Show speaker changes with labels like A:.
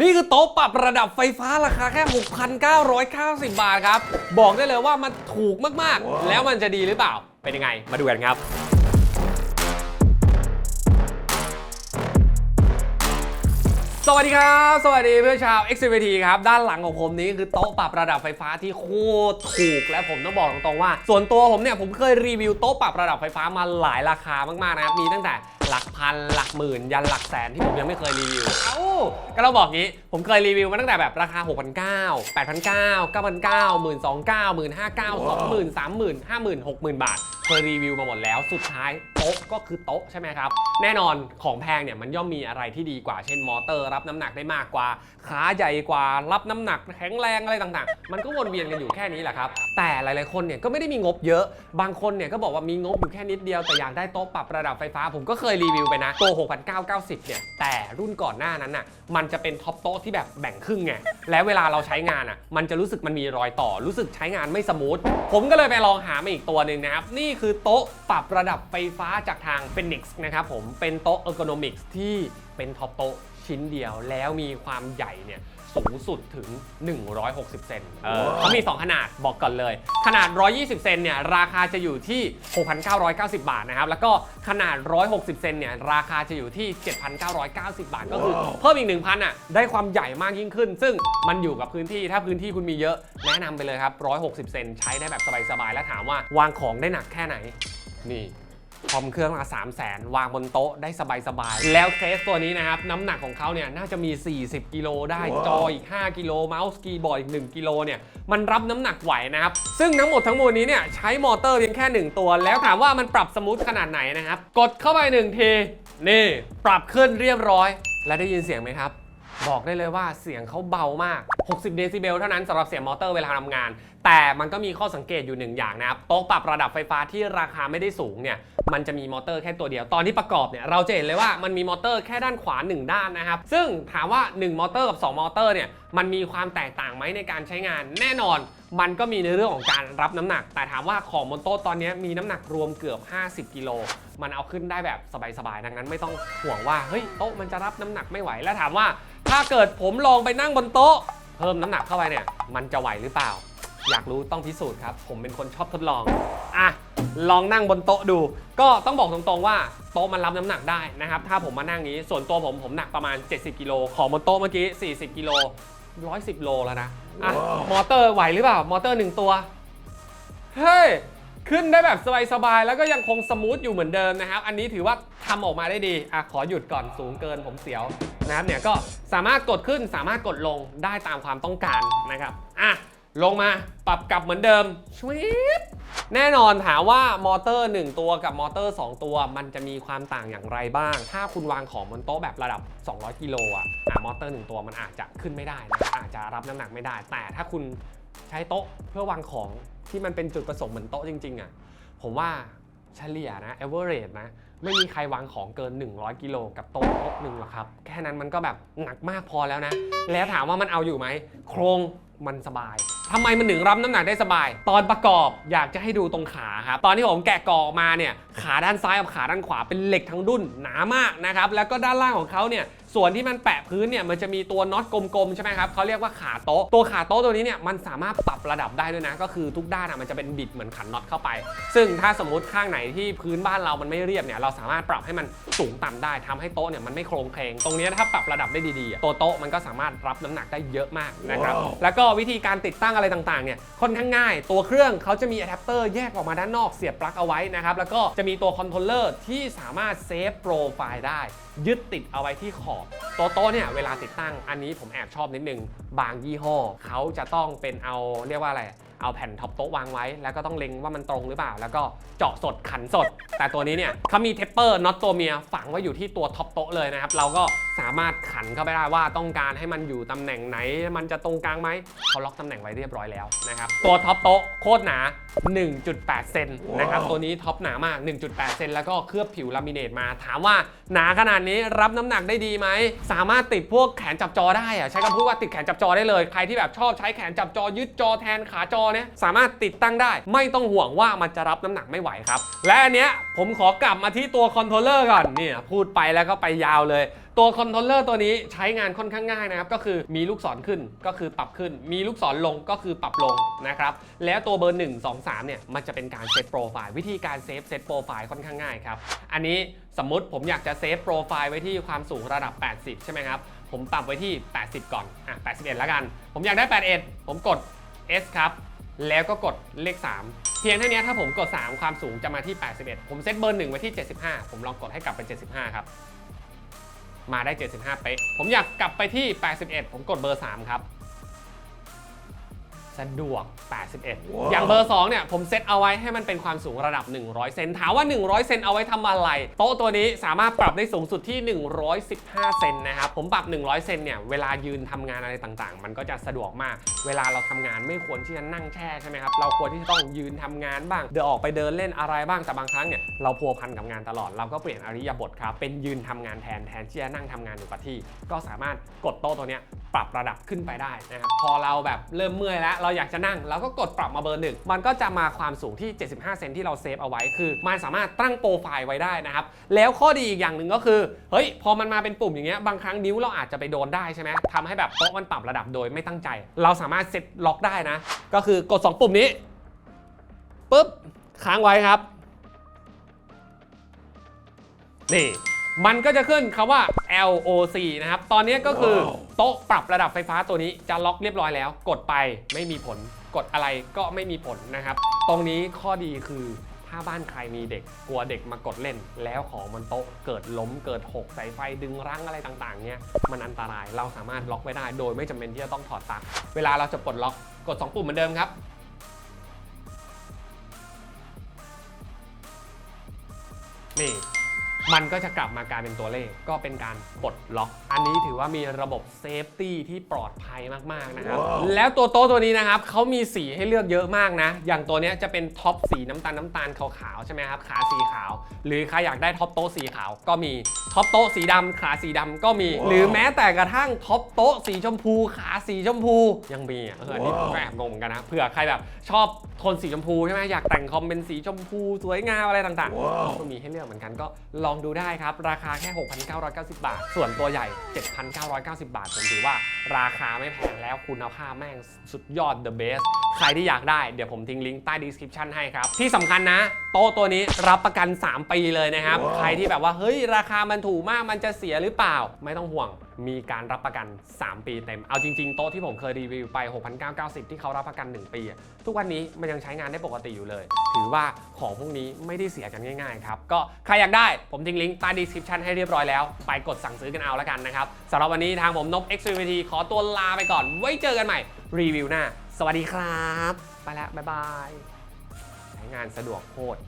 A: นี่คือโต๊ะปรับระดับไฟฟ้าราคาแค่ 6,990 บาทครับ บอกได้เลยว่ามันถูกมากๆ แล้วมันจะดีหรือเปล่า เป็นยังไง มาดูกันครับสวัสดีครับ สวัสดีเพื่อนชาว x c v t ครับ ด้านหลังของผมนี้คือโต๊ะปรับระดับไฟฟ้าที่โคตรถูก และผมต้องบอกตรงๆว่า ส่วนตัวผมเนี่ยผมเคยรีวิวโต๊ะปรับระดับไฟฟ้ามาหลายราคามากๆนะครับ มีตั้งแต่ หลักพันหลักหมื่น ยันหลักแสนที่ผมยังไม่เคยรีวิว เอ้าก็เราบอกงี้ผมเคยรีวิวมาตั้งแต่แบบราคา 6 9 0 0 8,900 9,900 12,900 15,900 20,000 30,000 50,000 60,000 บาท เคยรีวิวมาหมดแล้วสุดท้ายโต๊ะก็คือโต๊ะใช่ไหมครับ แน่นอนของแพงเนี่ยมันย่อมมีอะไรที่ดีกว่า เช่นมอเตอร์รับน้ำหนักได้มากกว่า ขาใหญ่กว่า รับน้ำหนักแข็งแรงอะไรต่างๆ มันก็วนเวียนกันอยู่แค่นี้แหละครับ แต่หลายๆคนเนี่ยก็ไม่ได้มีงบเยอะ บางคนเนี่ยก็บอกว่ามีงบอยู่แค่นิดเดียวแต่อยากได้โต๊ะปรับระดับไฟฟ้า ผมก็เคยรีวิวไปนะ ตัว 6,990 เนี่ย แต่รุ่นก่อนหน้านั้นน่ะ มันจะเป็นท็อปโต๊ะที่แบบแบ่งครึ่งไง แล้วเวลาเราใช้งานอะ มันจะรู้สึกมันมีรอยต่อ รู้สึกใช้งานไม่สมูท ผมก็เลยไปลองหามาอีกตัวหนึ่งนะครับ นี่คือโต๊ะปรับระดับไฟฟ้าจากทาง Phoenix นะครับผม เป็นโต๊ะ ergonomics ที่เป็นท็อปโต๊ะชิ้นเดียว แล้วมีความใหญ่เนี่ย สูงสุดถึง 160 เซนเออเขามี 2 ขนาดบอกก่อนเลย ขนาด 120 เซนเนี่ยราคาจะอยู่ที่ 6,990 บาทนะครับแล้วก็ขนาด 160 เซนเนี่ยราคาจะอยู่ที่ 7,990 บาท ก็คือเพิ่มอีก 1,000อะได้ความใหญ่มากยิ่งขึ้น ซึ่งมันอยู่กับพื้นที่ถ้าพื้นที่คุณมีเยอะแนะนำไปเลยครับ 160 เซนใช้ได้แบบสบายๆแล้วถามว่าวางของได้หนักแค่ไหนนี่ คอมเครื่องละ3 0 0แสนวางบนโต๊ะได้สบายๆ แล้วเคสตัวนี้นะครับ น้ำหนักของเขาเนี่ยน่าจะมี 40 กิโลได้ จออีก 5 กิโลเมาส์คีย์บอร์ดอีก 1 กิโลเนี่ย มันรับน้ำหนักไหวนะครับ ซึ่งทั้งหมดทั้งมวลนี้เนี่ยใช้มอเตอร์เพียงแค่ 1 ตัว แล้วถามว่ามันปรับสมูทขนาดไหนนะครับ กดเข้าไป1ทีนี่ ปรับขึ้นเรียบร้อย และได้ยินเสียงไหมครับ บอกได้เลยว่าเสียงเขาเบามาก 60 เดซิเบลเท่านั้นสำหรับเสียงมอเตอร์เวลาทำงาน แต่มันก็มีข้อสังเกตอยู่หนึ่งอย่างนะครับโต๊ะปรับระดับไฟฟ้าที่ราคาไม่ได้สูงเนี่ยมันจะมีมอเตอร์แค่ตัวเดียว ตอนที่ประกอบเนี่ยเราจะเห็นเลยว่ามันมีมอเตอร์แค่ด้านขวา 1 ด้านนะครับ ซึ่งถามว่า 1 มอเตอร์กับ 2 มอเตอร์เนี่ยมันมีความแตกต่างไหมในการใช้งาน แน่นอนมันก็มีในเรื่องของการรับน้ำหนัก แต่ถามว่าของบนโต๊ะตอนนี้มีน้ำหนักรวมเกือบ 50 กิโล มันเอาขึ้นได้แบบสบายๆ ดังนั้นไม่ต้องห่วงว่า เฮ้ย โต๊ะมันจะรับน้ำหนักไม่ไหว แล้วถามว่า ถ้าเกิดผมลองไปนั่งบนโต๊ะ เพิ่มน้ำหนักเข้าไปเนี่ย มันจะไหวหรือเปล่า อยากรู้ต้องพิสูจน์ครับ ผมเป็นคนชอบทดลอง อะ ลองนั่งบนโต๊ะดู ก็ต้องบอกตรงๆว่าโต๊ะมันรับน้ำหนักได้นะครับ ถ้าผมมานั่งนี้ ส่วนตัวผมผมหนักประมาณ 70 กิโล ของบนโต๊ะเมื่อกี้ 40 กิโล 110 โลแล้วนะ อะ มอเตอร์ไหวหรือเปล่า มอเตอร์หนึ่งตัว เฮ้ย ขึ้นได้แบบสบายๆ แล้วก็ยังคงสมูทอยู่เหมือนเดิมนะครับ อันนี้ถือว่าทำออกมาได้ดีอะขอหยุดก่อนสูงเกินผมเสียวนะครับเนี่ยก็สามารถกดขึ้นสามารถกดลงได้ตามความต้องการนะครับอะลงมาปรับกลับเหมือนเดิมชวิปแน่นอนถามว่ามอเตอร์ 1 ตัวกับมอเตอร์ 2 ตัว มันจะมีความต่างอย่างไรบ้าง ถ้าคุณวางของบนโต๊ะแบบระดับ 200 กิโลอะอะมอเตอร์ 1 ตัวมันอาจจะขึ้นไม่ได้นะอาจจะรับน้ำหนักไม่ได้ แต่ถ้าคุณใช้โต๊ะเพื่อวางของ ที่มันเป็นจุดประสงค์เหมือนโต๊ะจริงๆอะผมว่าเฉลี่ยนะ average นะ ไม่มีใครวางของเกิน 100 กิโลกับโต๊ะโต๊ะหนึ่งหรอกครับ แค่นั้นมันก็แบบหนักมากพอแล้วนะ แล้วถามว่ามันเอาอยู่ไหม โครงมันสบาย ทำไมมันถึงรับน้ำหนักได้สบาย ตอนประกอบอยากจะให้ดูตรงขาครับ ตอนที่ผมแกะกรอกมาเนี่ย ขาด้านซ้ายกับขาด้านขวาเป็นเหล็กทั้งดุ้นหนามากนะครับ แล้วก็ด้านล่างของเขาเนี่ยส่วนที่มันแปะพื้นเนี่ยมันจะมีตัวน็อตกลมๆใช่ไหมครับเขาเรียกว่าขาโต๊ะ ตัวขาโต๊ะตัวนี้เนี่ยมันสามารถปรับระดับได้ด้วยนะ ก็คือทุกด้านอะมันจะเป็นบิดเหมือนขันน็อตเข้าไป ซึ่งถ้าสมมติข้างไหนที่พื้นบ้านเรามันไม่เรียบเนี่ยเราสามารถปรับให้มันสูงต่ำได้ทำให้โต๊ะเนี่ยมันไม่โครงเคลงตรงเนี้ยถ้าปรับระดับได้ดีๆอะตัวโต๊ะมันก็สามารถรับน้ำหนักได้เยอะมากนะครับแล้วก็วิธีการติดตั้งอะไรต่างๆเนี่ยค่อนข้างง่าย ตัวเครื่องเขาจะมีอะแดปเตอร์แยกออกมาด้านนอกเสียบปลั๊กเอาไว้นะครับแล้วก็จะมีตัวคอนโทรลเลอร์ที่สามารถเซฟโปรไฟล์ได้ยึดติดเอาไว้ที่ขอบตัวโต้เนี่ยเวลาติดตั้งอันนี้ผมแอบชอบนิดนึง บางยี่ห้อเขาจะต้องเป็นเอาเรียกว่าอะไร เอาแผ่นท็อปโต๊ะวางไว้ แล้วก็ต้องเล็งว่ามันตรงหรือเปล่า แล้วก็เจาะสดขันสด แต่ตัวนี้เนี่ยเขามีเทปเปอร์น็อตตัวเมียฝังไว้อยู่ที่ตัวท็อปโต๊ะเลยนะครับเราก็ สามารถขันเข้าไปได้ว่าต้องการให้มันอยู่ตำแหน่งไหน มันจะตรงกลางไหมเขาล็อกตำแหน่งไว้เรียบร้อยแล้วนะครับ ตัวท็อปโต๊ะโคตรหนา 1.8 เซนนะครับ ตัวนี้ท็อปหนามาก 1.8 เซนแล้วก็เคลือบผิวลามิเนตมา ถามว่าหนาขนาดนี้รับน้ำหนักได้ดีไหม สามารถติดพวกแขนจับจอได้อะใช้คำพูดว่าติดแขนจับจอได้เลย ใครที่แบบชอบใช้แขนจับจอยึดจอแทนขาจอเนี่ยสามารถติดตั้งได้ ไม่ต้องห่วงว่ามันจะรับน้ำหนักไม่ไหวครับ และอันเนี้ยผมขอกลับมาที่ตัวคอนโทรลเลอร์ก่อนเนี่ยพูดไปแล้วก็ไปยาวเลย ตัวคอนโทรลเลอร์ตัวนี้ใช้งานค่อนข้างง่ายนะครับ ก็คือมีลูกศรขึ้นก็คือปรับขึ้น มีลูกศรลงก็คือปรับลงนะครับ แล้วตัวเบอร์ 1 2 3 เนี่ย มันจะเป็นการเซตโปรไฟล์วิธีการเซฟเซตโปรไฟล์ค่อนข้างง่ายครับ อันนี้สมมติผมอยากจะเซฟโปรไฟล์ไว้ที่ความสูงระดับ 80 ใช่ไหมครับ ผมปรับไว้ที่ 80 ก่อน อะ 81 แล้วกัน ผมอยากได้ 81 ผมกด S ครับ แล้วก็กดเลข 3เพียงเท่านี้ถ้าผมกด 3 ความสูงจะมาที่ 81 ผมเซตเบอร์1ไว้ที่ 75 ผมลองกดให้กลับไป75 ครับ มาได้ 75 เป๊ะ ผมอยากกลับไปที่ 81 ผมกดเบอร์ 3 ครับ สะดวก 81 อย่างเบอร์ 2 เนี่ย ผมเซตเอาไว้ให้มันเป็นความสูงระดับ 100 เซน ถามว่า 100 เซนเอาไว้ทำอะไร โต๊ะตัวนี้สามารถปรับได้สูงสุดที่ 115 เซนนะครับ ผมปรับ 100 เซนเนี่ย เวลายืนทำงานอะไรต่างๆ มันก็จะสะดวกมาก เวลาเราทำงานไม่ควรที่จะนั่งแช่ใช่ไหมครับ เราควรที่จะต้องยืนทำงานบ้าง เดินออกไปเดินเล่นอะไรบ้าง แต่บางครั้งเนี่ย เราพัวพันกับงานตลอด เราก็เปลี่ยนอริยบทครับ เป็นยืนทำงานแทนแทนที่จะนั่งทำงานอยู่กับที่ ก็สามารถกดโต๊ะตัวเนี้ยปรับระดับขึ้นไปได้นะครับ พอเราแบบเริ่มเมื่อยแล้วเราอยากจะนั่งเราก็กดปรับมาเบอร์หนึ่งมันก็จะมาความสูงที่ 75 เซนที่เราเซฟเอาไว้คือ มันสามารถตั้งโปรไฟล์ไว้ได้นะครับ แล้วข้อดีอีกอย่างหนึ่งก็คือเฮ้ยพอมันมาเป็นปุ่มอย่างเงี้ยบางครั้งนิ้วเราอาจจะไปโดนได้ใช่ไหมทำให้แบบโต๊ะมันปรับระดับโดยไม่ตั้งใจ เราสามารถเซตล็อกได้นะ ก็คือกด 2 ปุ่มนี้ปุ๊บค้างไว้ครับนี่ มันก็จะขึ้นคำว่า LOC นะครับ ตอนนี้ก็คือโต๊ะปรับระดับไฟฟ้าตัวนี้จะล็อกเรียบร้อยแล้ว กดไปไม่มีผล กดอะไรก็ไม่มีผลนะครับ ตรงนี้ข้อดีคือถ้าบ้านใครมีเด็กกลัวเด็กมากดเล่น แล้วของบนโต๊ะเกิดล้มเกิดหกสายไฟดึงรั้งอะไรต่างๆเนี่ยมันอันตรายเราสามารถล็อกไว้ได้ โดยไม่จำเป็นที่จะต้องถอดปลั๊กเวลาเราจะปลดล็อกกด 2 ปุ่มเหมือนเดิมครับนี่ มันก็จะกลับมากลายเป็นตัวเลขก็เป็นการปลดล็อก อันนี้ถือว่ามีระบบเซฟตี้ที่ปลอดภัยมากๆนะครับแล้วตัวโต๊ะตัวนี้นะครับเขามีสีให้เลือกเยอะมากนะ อย่างตัวเนี้ยจะเป็นท็อปสีน้ำตาลน้ำตาลขาวๆใช่ไหมครับ ขาสีขาว หรือใครอยากได้ท็อปโต๊ะสีขาวก็มี ท็อปโต๊ะสีดำขาสีดำก็มี หรือแม้แต่กระทั่งท็อปโต๊ะสีชมพู ขาสีชมพูยังมีอะเอออันนี้ผมก็แอบงงเหมือนกันนะ เผื่อใครแบบชอบโทนสีชมพูใช่ไหมอยากแต่งคอมเป็นสีชมพูสวยงามอะไรต่างๆก็มีให้เลือกเหมือนกันก็ลองดูได้ครับ ราคาแค่ 6,990 บาท ส่วนตัวใหญ่ 7,990 บาท ผมถือว่าราคาไม่แพงแล้วคุณภาพแม่งสุดยอด the best ใครที่อยากได้เดี๋ยวผมทิ้งลิงก์ใต้ description ให้ครับ ที่สำคัญนะ โต๊ะตัวนี้รับประกัน 3 ปีเลยนะครับ ใครที่แบบว่าเฮ้ยราคามันถูกมากมันจะเสียหรือเปล่า ไม่ต้องห่วงมีการรับประกัน 3 ปีเต็ม เอาจริง ๆ โต๊ะที่ผมเคยรีวิวไป 6,990 ที่เขารับประกัน 1 ปีอะทุกวันนี้มันยังใช้งานได้ปกติอยู่เลย ถือว่าของพวกนี้ไม่ได้เสียกันง่ายๆครับก็ใครอยากได้ผมทิ้งลิงก์ใต้ description ให้เรียบร้อยแล้ว ไปกดสั่งซื้อกันเอาแล้วกันนะครับสำหรับวันนี้ทางผมนบ XVT ขอตัวลาไปก่อนไว้เจอกันใหม่รีวิวหน้า สวัสดีครับ ไปแล้ว บ๊ายบายใช้งานสะดวกโคตร